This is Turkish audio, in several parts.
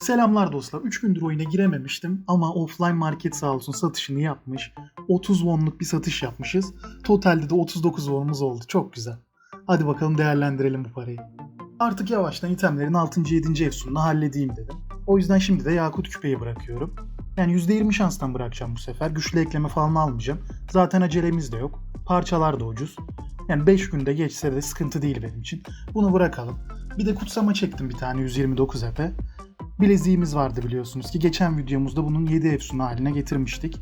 Selamlar dostlar. 3 gündür oyuna girememiştim ama offline market sağ olsun satışını yapmış. 30 wonluk bir satış yapmışız. Totalde de 39 wonumuz oldu. Çok güzel. Hadi bakalım değerlendirelim bu parayı. Artık yavaştan itemlerin 6. 7. efsununu halledeyim dedim. O yüzden şimdi de Yakut küpeyi bırakıyorum. Yani %20 şanstan bırakacağım bu sefer. Güçlü ekleme falan almayacağım. Zaten acelemiz de yok. Parçalar da ucuz. Yani 5 günde geçse de sıkıntı değil benim için. Bunu bırakalım. Bir de kutsama çektim bir tane 129 epe. Bileziğimiz vardı biliyorsunuz ki geçen videomuzda bunun 7 efsun haline getirmiştik.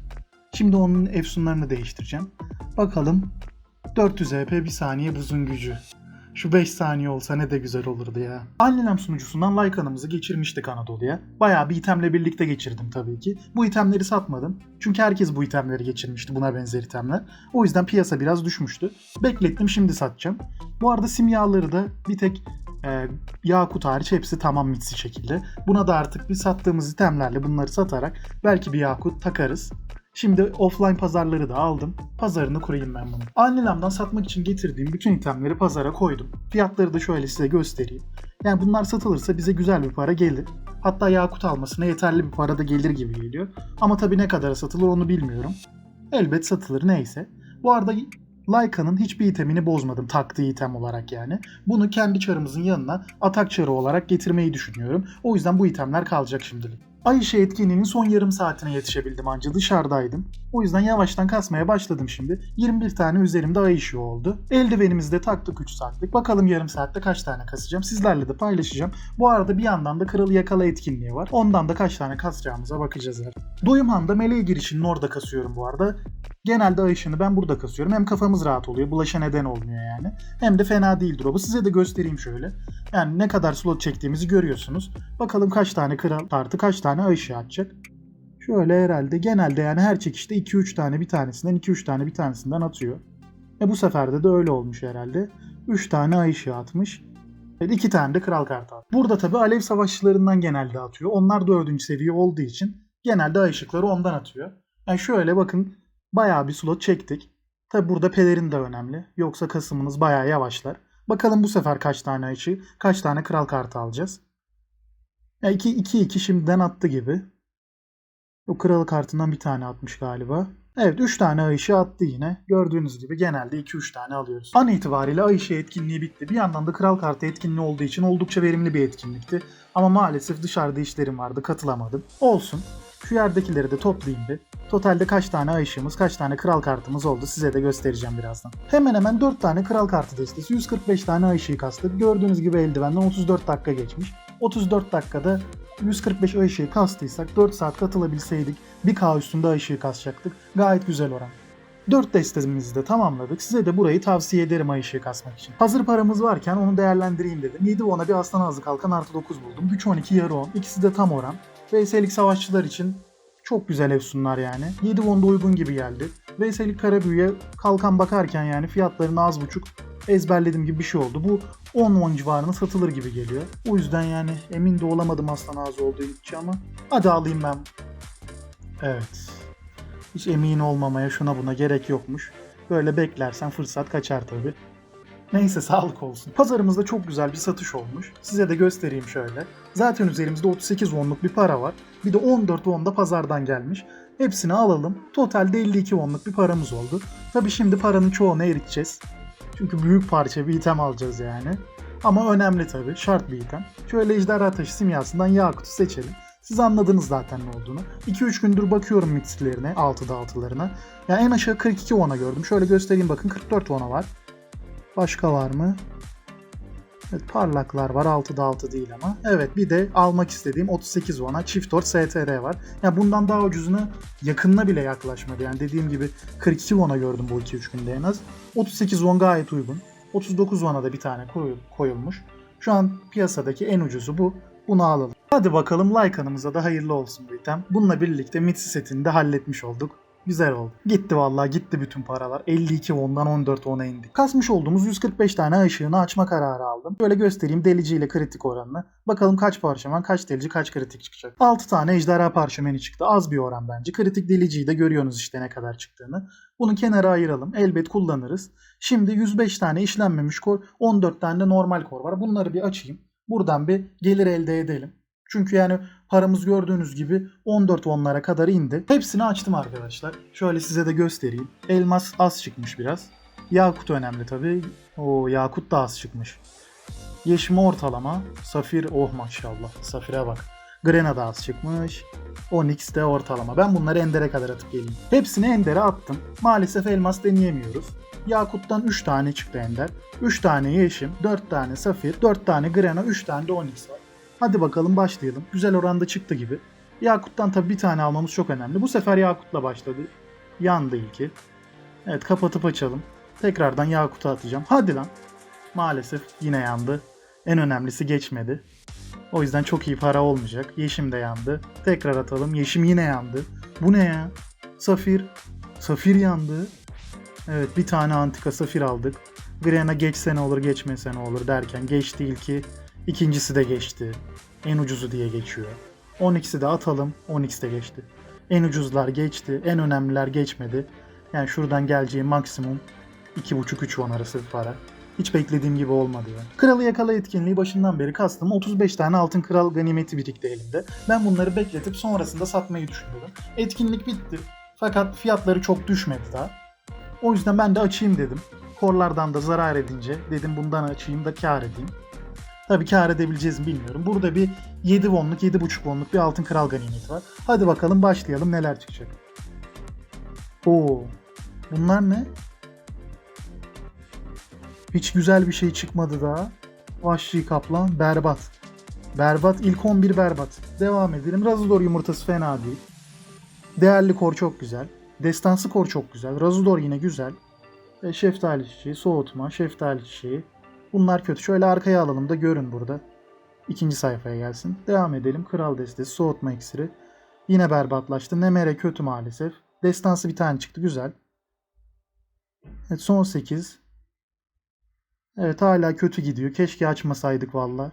Şimdi onun efsunlarını değiştireceğim. Bakalım 400 EP bir saniye buzun gücü. Şu 5 saniye olsa ne de güzel olurdu ya. Annenem sunucusundan like anımızı geçirmiştik Anadolu'ya. Bayağı bir itemle birlikte geçirdim tabii ki. Bu itemleri satmadım. Çünkü herkes bu itemleri geçirmişti buna benzer itemler. O yüzden piyasa biraz düşmüştü. Beklettim şimdi satacağım. Bu arada simyaları da bir tek e, Yakut hariç hepsi tamam mitsi şekilde. Buna da artık bir sattığımız itemlerle bunları satarak belki bir Yakut takarız. Şimdi offline pazarları da aldım. Pazarını kurayım ben bunu. Annelemden satmak için getirdiğim bütün itemleri pazara koydum. Fiyatları da şöyle size göstereyim. Yani bunlar satılırsa bize güzel bir para gelir. Hatta Yakut almasına yeterli bir para da gelir gibi geliyor. Ama tabii ne kadara satılır onu bilmiyorum. Elbet satılır neyse. Bu arada Layka'nın hiçbir itemini bozmadım taktığı item olarak yani. Bunu kendi çarımızın yanına atak çarı olarak getirmeyi düşünüyorum. O yüzden bu itemler kalacak şimdilik. Ay ışığı etkinliğinin son yarım saatine yetişebildim anca dışarıdaydım. O yüzden yavaştan kasmaya başladım şimdi. 21 tane üzerimde ay ışığı oldu. Eldivenimizi de taktık 3 saatlik. Bakalım yarım saatte kaç tane kasacağım. Sizlerle de paylaşacağım. Bu arada bir yandan da Kralı Yakala etkinliği var. Ondan da kaç tane kasacağımıza bakacağız. Doyumhan'da meleğe girişinin orada kasıyorum bu arada. Genelde ay ışığını ben burada kasıyorum. Hem kafamız rahat oluyor. Bulaşa neden olmuyor yani. Hem de fena değil drop'u. Size de göstereyim şöyle. Yani ne kadar slot çektiğimizi görüyorsunuz. Bakalım kaç tane kral kartı kaç tane ay ışığı atacak. Şöyle herhalde genelde yani her çekişte 2-3 tane bir tanesinden 2-3 tane bir tanesinden atıyor. E bu seferde de öyle olmuş herhalde. 3 tane ay ışığı atmış. Evet, 2 tane de kral kartı atmış. Burada tabi alev savaşçılarından genelde atıyor. Onlar 4. seviye olduğu için genelde ay ışıkları ondan atıyor. Yani şöyle bakın bayağı bir slot çektik. Tabi burada pelerin de önemli. Yoksa kasımınız bayağı yavaşlar. Bakalım bu sefer kaç tane ayışı, kaç tane kral kartı alacağız. Ya 2-2 şimdiden attı gibi. O kral kartından bir tane atmış galiba. Evet 3 tane ayışı attı yine. Gördüğünüz gibi genelde 2-3 tane alıyoruz. An itibariyle ayışı etkinliği bitti. Bir yandan da kral kartı etkinliği olduğu için oldukça verimli bir etkinlikti. Ama maalesef dışarıda işlerim vardı katılamadım. Olsun. Şu yerdekileri de toplayayım bir. Totalde kaç tane ay ışığımız, kaç tane kral kartımız oldu size de göstereceğim birazdan. Hemen hemen 4 tane kral kartı destesi, 145 tane ay ışığı kastık. Gördüğünüz gibi eldivenden 34 dakika geçmiş. 34 dakikada 145 ay ışığı kastıysak 4 saat katılabilseydik 1K üstünde ay ışığı kasacaktık. Gayet güzel oran. 4 destemizi de tamamladık. Size de burayı tavsiye ederim ay ışığı kasmak için. Hazır paramız varken onu değerlendireyim dedim. 7 ona bir aslan ağzı kalkan artı 9 buldum. Güç 12 yarı 10. İkisi de tam oran. VS'lik savaşçılar için çok güzel efsunlar yani. 7 wonda uygun gibi geldi. VS'lik kara büyüye kalkan bakarken yani fiyatlarını az buçuk ezberlediğim gibi bir şey oldu. Bu 10 won civarına satılır gibi geliyor. O yüzden yani emin de olamadım aslan ağzı olduğu için ama hadi alayım ben. Evet. Hiç emin olmamaya şuna buna gerek yokmuş. Böyle beklersen fırsat kaçar tabi. Neyse sağlık olsun. Pazarımızda çok güzel bir satış olmuş. Size de göstereyim şöyle. Zaten üzerimizde 38 wonluk bir para var. Bir de 14 won da pazardan gelmiş. Hepsini alalım. Totalde 52 wonluk bir paramız oldu. Tabi şimdi paranın çoğunu eriteceğiz. Çünkü büyük parça bir item alacağız yani. Ama önemli tabi. Şart bir item. Şöyle ejderha taşı simyasından Yakut'u seçelim. Siz anladınız zaten ne olduğunu. 2-3 gündür bakıyorum mixlerine, 6'da 6'larına. Ya en aşağı 42 won'a gördüm. Şöyle göstereyim bakın 44 won'a var. Başka var mı? Evet parlaklar var 6'da 6 değil ama. Evet bir de almak istediğim 38 won'a çift ort STR var. Yani bundan daha ucuzuna yakınına bile yaklaşmadı. Yani dediğim gibi 42 won'a gördüm bu 2-3 günde en az. 38 won gayet uygun. 39 won'a da bir tane koyulmuş. Şu an piyasadaki en ucuzu bu. Bunu alalım. Hadi bakalım like kanımıza da hayırlı olsun bu item. Bununla birlikte Mitsi setini de halletmiş olduk. Güzel oldu. Gitti vallahi gitti bütün paralar. 52 won'dan 14 won'a indi. Kasmış olduğumuz 145 tane ışığını açma kararı aldım. Böyle göstereyim delici ile kritik oranını. Bakalım kaç parşömen, kaç delici, kaç kritik çıkacak. 6 tane ejderha parşömeni çıktı. Az bir oran bence. Kritik deliciyi de görüyorsunuz işte ne kadar çıktığını. Bunu kenara ayıralım. Elbet kullanırız. Şimdi 105 tane işlenmemiş kor, 14 tane de normal kor var. Bunları bir açayım. Buradan bir gelir elde edelim. Çünkü yani paramız gördüğünüz gibi 14 wonlara kadar indi. Hepsini açtım arkadaşlar. Şöyle size de göstereyim. Elmas az çıkmış biraz. Yakut önemli tabii. O Yakut da az çıkmış. Yeşim ortalama. Safir oh maşallah. Safire bak. Grena da az çıkmış. Onyx de ortalama. Ben bunları Ender'e kadar atıp geleyim. Hepsini Ender'e attım. Maalesef elmas deneyemiyoruz. Yakut'tan 3 tane çıktı Ender. 3 tane Yeşim, 4 tane Safir, 4 tane Grena, 3 tane de Onyx var. Hadi bakalım başlayalım. Güzel oranda çıktı gibi. Yakut'tan tabii bir tane almamız çok önemli. Bu sefer Yakut'la başladı. Yandı ilki. Evet kapatıp açalım. Tekrardan Yakut'a atacağım. Hadi lan. Maalesef yine yandı. En önemlisi geçmedi. O yüzden çok iyi para olmayacak. Yeşim de yandı. Tekrar atalım. Yeşim yine yandı. Bu ne ya? Safir. Safir yandı. Evet bir tane antika safir aldık. Grena geçse ne olur geçmese ne olur derken geçti ilki. İkincisi de geçti. En ucuzu diye geçiyor. 12'si de atalım. 12 de geçti. En ucuzlar geçti. En önemliler geçmedi. Yani şuradan geleceği maksimum 2,5-3 won arası bir para. Hiç beklediğim gibi olmadı ya. Kralı yakala etkinliği başından beri kastım 35 tane altın kral ganimeti birikti elimde. Ben bunları bekletip sonrasında satmayı düşünüyorum. Etkinlik bitti. Fakat fiyatları çok düşmedi daha. O yüzden ben de açayım dedim. Korlardan da zarar edince dedim bundan açayım da kar edeyim. Tabii kar edebileceğiz mi bilmiyorum. Burada bir 7 wonluk 7.5 wonluk bir altın kral ganimeti var. Hadi bakalım başlayalım neler çıkacak. Oo. Bunlar ne? Hiç güzel bir şey çıkmadı daha. Vahşi kaplan berbat. Berbat ilk 11 berbat. Devam edelim. Razudor yumurtası fena değil. Değerli kor çok güzel. Destansı kor çok güzel. Razudor yine güzel. E, şeftali çiçeği, soğutma, şeftali çiçeği. Bunlar kötü. Şöyle arkaya alalım da görün burada. İkinci sayfaya gelsin. Devam edelim. Kral destesi, soğutma iksiri. Yine berbatlaştı. Nemere kötü maalesef. Destansı bir tane çıktı. Güzel. Evet son 8. Evet hala kötü gidiyor. Keşke açmasaydık valla.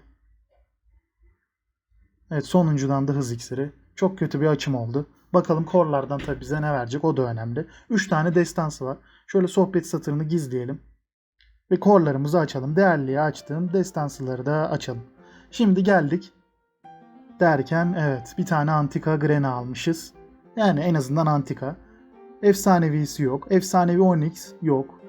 Evet sonuncudan da hız iksiri. Çok kötü bir açım oldu. Bakalım korlardan tabi bize ne verecek o da önemli. 3 tane destansı var. Şöyle sohbet satırını gizleyelim. Ve korlarımızı açalım. Değerliye açtığım destansıları da açalım. Şimdi geldik. Derken evet bir tane antika grena almışız. Yani en azından antika. Efsanevisi yok. Efsanevi onyx yok.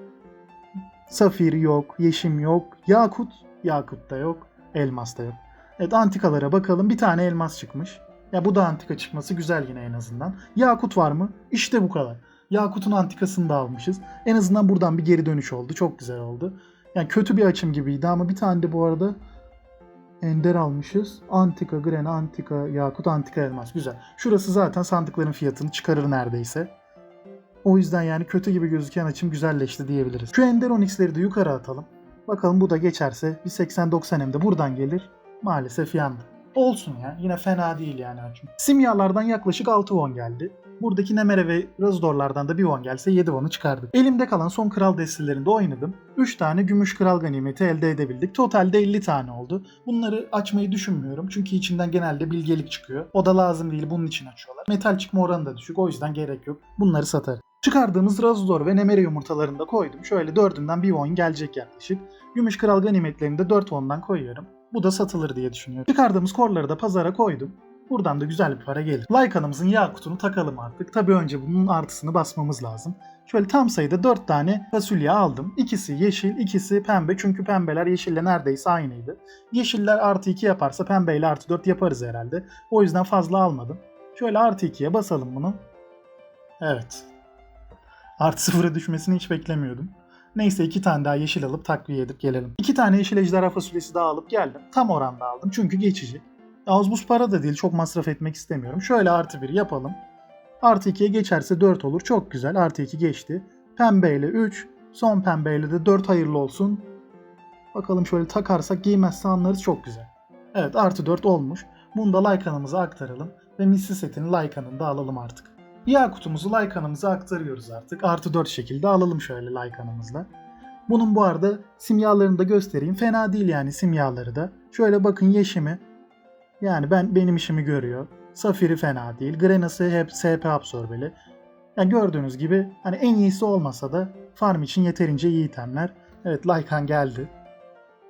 Safir yok. Yeşim yok. Yakut. Yakut da yok. Elmas da yok. Evet antikalara bakalım. Bir tane elmas çıkmış. Ya bu da antika çıkması güzel yine en azından. Yakut var mı? İşte bu kadar. Yakut'un antikasını da almışız. En azından buradan bir geri dönüş oldu. Çok güzel oldu. Yani kötü bir açım gibiydi ama bir tane de bu arada Ender almışız. Antika, Gren, Antika, Yakut, Antika, Elmas. Güzel. Şurası zaten sandıkların fiyatını çıkarır neredeyse. O yüzden yani kötü gibi gözüken açım güzelleşti diyebiliriz. Şu Ender Onyx'leri de yukarı atalım. Bakalım bu da geçerse bir 80-90 hem buradan gelir. Maalesef yandı. Olsun ya. Yine fena değil yani açım. Simyalardan yaklaşık 6 won geldi. Buradaki Nemere ve Razudorlardan da bir won gelse 7 won'u çıkardık. Elimde kalan son kral destelerinde oynadım. 3 tane gümüş kral ganimeti elde edebildik. Totalde 50 tane oldu. Bunları açmayı düşünmüyorum. Çünkü içinden genelde bilgelik çıkıyor. O da lazım değil. Bunun için açıyorlar. Metal çıkma oranı da düşük. O yüzden gerek yok. Bunları satarım. Çıkardığımız Razudor ve Nemere yumurtalarını da koydum. Şöyle dördünden bir won gelecek yaklaşık. Gümüş kral ganimetlerini de 4 won'dan koyuyorum. Bu da satılır diye düşünüyorum. Çıkardığımız korları da pazara koydum. Buradan da güzel bir para gelir. Lycan'ımızın yakutunu takalım artık. Tabi önce bunun artısını basmamız lazım. Şöyle tam sayıda 4 tane fasulye aldım. İkisi yeşil, ikisi pembe. Çünkü pembeler yeşille neredeyse aynıydı. Yeşiller artı 2 yaparsa pembeyle artı 4 yaparız herhalde. O yüzden fazla almadım. Şöyle artı 2'ye basalım bunu. Evet. Artı sıfıra düşmesini hiç beklemiyordum. Neyse iki tane daha yeşil alıp takviye edip gelelim. İki tane yeşil ejderha fasulyesi daha alıp geldim. Tam oranda aldım çünkü geçici. Az buz para da değil çok masraf etmek istemiyorum. Şöyle artı 1 yapalım. Artı 2'ye geçerse 4 olur. Çok güzel artı 2 geçti. Pembeyle 3. Son pembeyle de 4 hayırlı olsun. Bakalım şöyle takarsak giymezse anlarız çok güzel. Evet artı 4 olmuş. Bunu da Lycan'ımıza aktaralım. Ve misli setini Lycan'ın da alalım artık. Yakutumuzu Lycan'ımıza aktarıyoruz artık. Artı 4 şekilde alalım şöyle Lycan'ımızla. Bunun bu arada simyalarını da göstereyim. Fena değil yani simyaları da. Şöyle bakın yeşimi. Yani ben benim işimi görüyor. Safiri fena değil. Grenası hep SP absorbeli. Yani gördüğünüz gibi hani en iyisi olmasa da farm için yeterince iyi itemler. Evet Lycan geldi.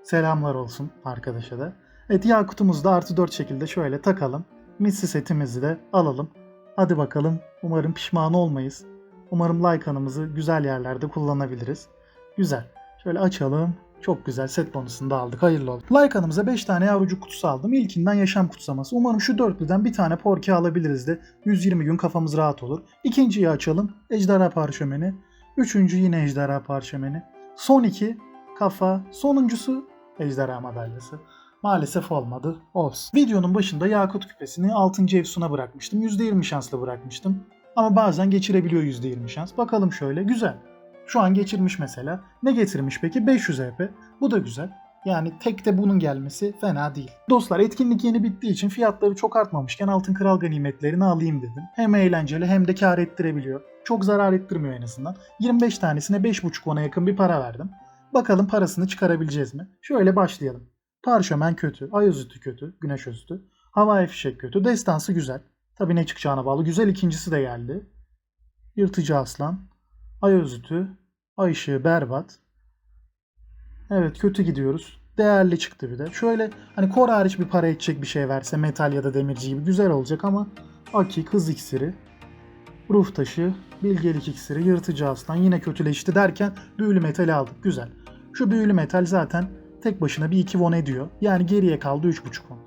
Selamlar olsun arkadaşa da. Evet Yakut'umuzu da artı 4 şekilde şöyle takalım. Missi setimizi de alalım. Hadi bakalım. Umarım pişman olmayız. Umarım Lycan'ımızı güzel yerlerde kullanabiliriz. Güzel. Şöyle açalım. Çok güzel set bonusunu da aldık. Hayırlı olsun. Lycan'ımıza 5 tane yavrucuk kutusu aldım. İlkinden yaşam kutsaması. Umarım şu dörtlüden bir tane porki alabiliriz de 120 gün kafamız rahat olur. İkinciyi açalım. Ejderha parşömeni. Üçüncü yine ejderha parşömeni. Son iki kafa. Sonuncusu ejderha madalyası. Maalesef olmadı. Olsun. Videonun başında Yakut küpesini 6. Efsun'a bırakmıştım. %20 şansla bırakmıştım. Ama bazen geçirebiliyor %20 şans. Bakalım şöyle. Güzel. Şu an geçirmiş mesela. Ne getirmiş peki? 500 EP. Bu da güzel. Yani tek de bunun gelmesi fena değil. Dostlar etkinlik yeni bittiği için fiyatları çok artmamışken Altın Kral ganimetlerini alayım dedim. Hem eğlenceli hem de kar ettirebiliyor. Çok zarar ettirmiyor en azından. 25 tanesine 5.5 ona yakın bir para verdim. Bakalım parasını çıkarabileceğiz mi? Şöyle başlayalım. Parşömen kötü, ayazütü kötü, güneş özütü, havai fişek kötü, destansı güzel. Tabii ne çıkacağına bağlı. Güzel ikincisi de geldi. Yırtıcı aslan, ayazütü, ay ışığı berbat. Evet kötü gidiyoruz. Değerli çıktı bir de. Şöyle hani kor hariç bir para edecek bir şey verse metal ya da demirci gibi güzel olacak ama Aki, kız iksiri, ruh taşı, bilgelik iksiri, yırtıcı aslan yine kötüleşti derken büyülü metali aldık. Güzel. Şu büyülü metal zaten tek başına bir 2 won ediyor. Yani geriye kaldı 3.5 won.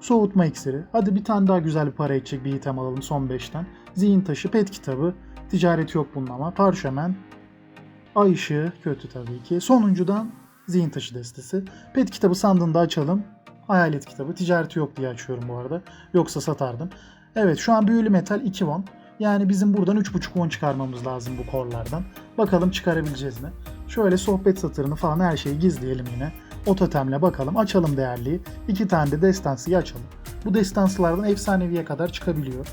Soğutma iksiri. Hadi bir tane daha güzel bir para edecek bir item alalım son 5'ten. Zihin taşı, pet kitabı. Ticareti yok bunun ama. Parşömen. Ay ışığı kötü tabii ki. Sonuncudan zihin taşı destesi. Pet kitabı sandığında açalım. Hayalet kitabı. Ticareti yok diye açıyorum bu arada. Yoksa satardım. Evet şu an büyülü metal 2 won. Yani bizim buradan 3.5 won çıkarmamız lazım bu korlardan. Bakalım çıkarabileceğiz mi? Şöyle sohbet satırını falan her şeyi gizleyelim yine. O totemle bakalım. Açalım değerliyi. İki tane de destansıyı açalım. Bu destansılardan efsaneviye kadar çıkabiliyor.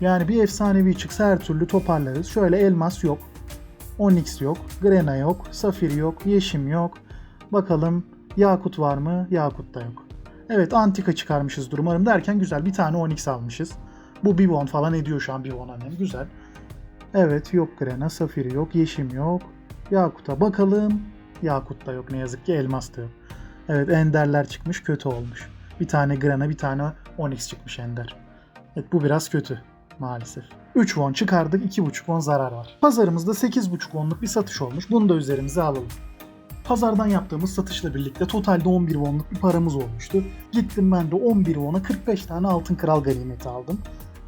Yani bir efsanevi çıksa her türlü toparlarız. Şöyle elmas yok. Onyx yok. Grena yok. Safir yok. Yeşim yok. Bakalım Yakut var mı? Yakut da yok. Evet antika çıkarmışızdır umarım derken güzel bir tane Onyx almışız. Bu bir won falan ediyor şu an bir won annem. Güzel. Evet yok Grena, Safir yok, Yeşim yok. Yakut'a bakalım. Yakut da yok ne yazık ki elmas da yok. Evet enderler çıkmış kötü olmuş. Bir tane Grana bir tane Onyx çıkmış ender. Evet bu biraz kötü maalesef. 3 won çıkardık 2.5 won zarar var. Pazarımızda 8.5 wonluk bir satış olmuş. Bunu da üzerimize alalım. Pazardan yaptığımız satışla birlikte totalde 11 wonluk bir paramız olmuştu. Gittim ben de 11 won'a 45 tane altın kral ganimeti aldım.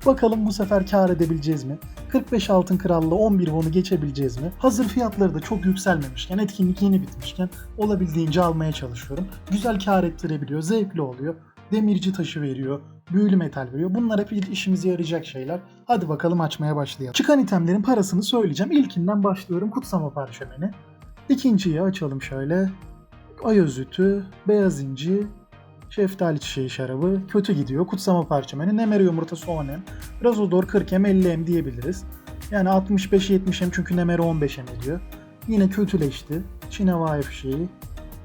Bakalım bu sefer kar edebileceğiz mi? 45 altın kralla 11 won'u geçebileceğiz mi? Hazır fiyatları da çok yükselmemişken, etkinlik yeni bitmişken olabildiğince almaya çalışıyorum. Güzel kar ettirebiliyor, zevkli oluyor. Demirci taşı veriyor, büyülü metal veriyor. Bunlar hep işimize yarayacak şeyler. Hadi bakalım açmaya başlayalım. Çıkan itemlerin parasını söyleyeceğim. İlkinden başlıyorum kutsama parşömeni. İkinciyi açalım şöyle. Ay özütü, beyaz inci, şeftali çiçeği şarabı kötü gidiyor. Kutsama parçameni, nemeri yumurtası 10M, razodor 40M 50M diyebiliriz. Yani 65-70M çünkü nemeri 15M ediyor. Yine kötüleşti. Çin havai fişeği.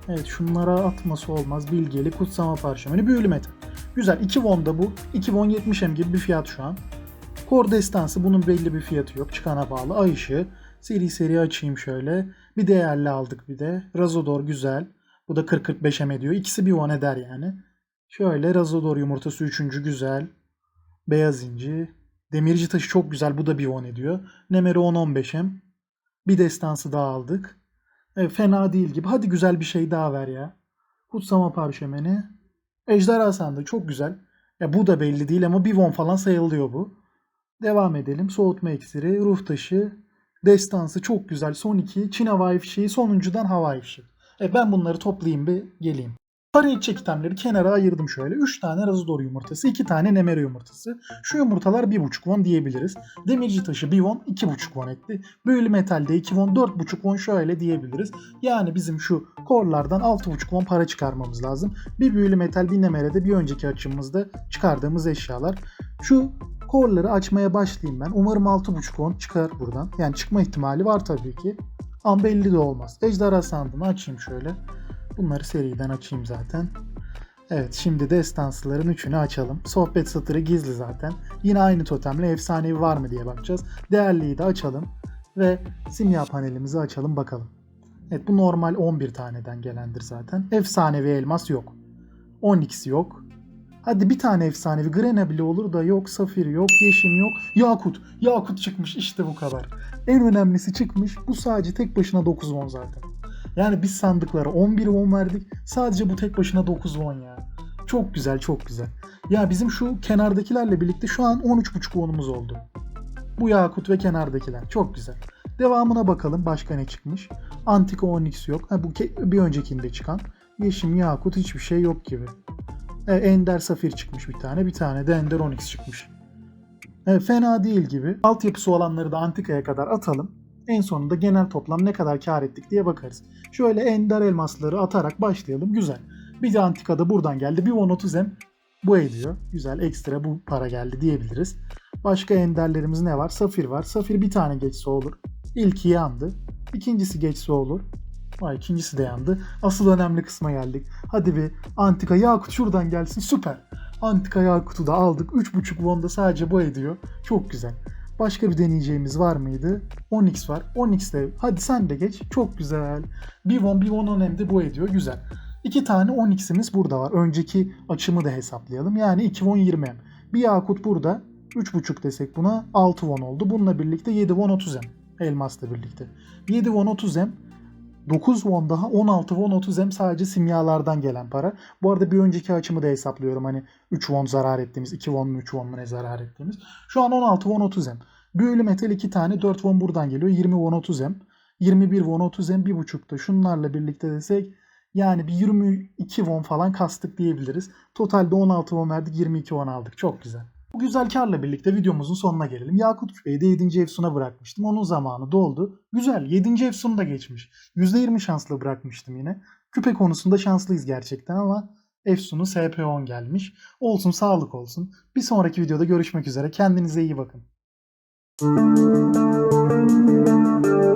Evet şunlara atması olmaz. Bilgeli kutsama parşömeni, büyülü metal. Güzel 2 won da bu. 2 won 70M gibi bir fiyat şu an. Kor destansı bunun belli bir fiyatı yok. Çıkana bağlı. Ay ışığı. Seri seri açayım şöyle. Bir değerli aldık bir de. Razodor güzel. Bu da 40-45 ediyor. İkisi bir won eder yani. Şöyle Razodor yumurtası üçüncü güzel. Beyaz inci. Demirci taşı çok güzel. Bu da bir won ediyor. Nemeri 10-15 Bir destansı daha aldık. E, fena değil gibi. Hadi güzel bir şey daha ver ya. Kutsama parşömeni. Ejderha sandığı çok güzel. Ya bu da belli değil ama bir won falan sayılıyor bu. Devam edelim. Soğutma iksiri, ruh taşı, destansı çok güzel. Son iki. Çin havai fişeği. Sonuncudan havai fişek. E ben bunları toplayayım bir geleyim. Para edecek itemleri kenara ayırdım şöyle. 3 tane Razodor yumurtası, 2 tane Nemere yumurtası. Şu yumurtalar 1.5 won diyebiliriz. Demirci taşı 1 won, 2.5 won etti. Büyülü metalde 2 won, 4.5 won şöyle diyebiliriz. Yani bizim şu korlardan 6.5 won para çıkarmamız lazım. Bir büyülü metal, bir Nemere'de bir önceki açımızda çıkardığımız eşyalar. Şu korları açmaya başlayayım ben. Umarım 6.5 won çıkar buradan. Yani çıkma ihtimali var tabii ki. Ama belli de olmaz. Ejderha sandığını açayım şöyle. Bunları seriden açayım zaten. Evet şimdi destansıların üçünü açalım. Sohbet satırı gizli zaten. Yine aynı totemle efsanevi var mı diye bakacağız. Değerliyi de açalım. Ve simya panelimizi açalım bakalım. Evet bu normal 11 taneden gelendir zaten. Efsanevi elmas yok. Onyx yok. Hadi bir tane efsanevi Grena bile olur da yok Safir yok, Yeşim yok, Yakut. Yakut çıkmış işte bu kadar. En önemlisi çıkmış. Bu sadece tek başına 9 won zaten. Yani biz sandıklara 11 won verdik. Sadece bu tek başına 9 won ya. Çok güzel, çok güzel. Ya bizim şu kenardakilerle birlikte şu an 13.5 wonumuz oldu. Bu Yakut ve kenardakiler. Çok güzel. Devamına bakalım başka ne çıkmış. Antika Onyx yok. Ha, bu bir öncekinde çıkan. Yeşim Yakut hiçbir şey yok gibi. E, Ender Safir çıkmış bir tane. Bir tane de Ender Onyx çıkmış. E, fena değil gibi. Altyapısı olanları da Antika'ya kadar atalım. En sonunda genel toplam ne kadar kar ettik diye bakarız. Şöyle Ender elmasları atarak başlayalım. Güzel. Bir de Antika'da buradan geldi. Bir 10-30 M bu ediyor. Güzel ekstra bu para geldi diyebiliriz. Başka enderlerimiz ne var? Safir var. Safir bir tane geçse olur. İlki yandı. İkincisi geçse olur. Vay ikincisi de yandı. Asıl önemli kısma geldik. Hadi bir Antika Yakut şuradan gelsin. Süper. Antika Yakut'u da aldık. 3.5 won da sadece bu ediyor. Çok güzel. Başka bir deneyeceğimiz var mıydı? Onyx var. Onyx de hadi sen de geç. Çok güzel. Bir won bir won hem de bu ediyor. Güzel. İki tane Onyx'imiz burada var. Önceki açımı da hesaplayalım. Yani 2 won 20 M. Bir Yakut burada. 3.5 desek buna 6 won oldu. Bununla birlikte 7 won 30 M. Elmasla birlikte. 7 won 30 M. 9 won daha 16 won 30 M sadece simyalardan gelen para. Bu arada bir önceki açımı da hesaplıyorum. Hani 3 won zarar ettiğimiz, 2 won mu 3 won mu ne zarar ettiğimiz. Şu an 16 won 30 M. Büyülü metal 2 tane 4 won buradan geliyor. 20 won 30 M. 21 won 30 M. 1.5 da şunlarla birlikte desek yani bir 22 won falan kastık diyebiliriz. Totalde 16 won verdik 22 won aldık. Çok güzel. Bu güzel karla birlikte videomuzun sonuna gelelim. Yakut Küpe'yi de 7. Efsun'a bırakmıştım. Onun zamanı doldu. Güzel 7. Efsun da geçmiş. %20 şanslı bırakmıştım yine. Küpe konusunda şanslıyız gerçekten ama Efsun'un SP10 gelmiş. Olsun sağlık olsun. Bir sonraki videoda görüşmek üzere. Kendinize iyi bakın. thank you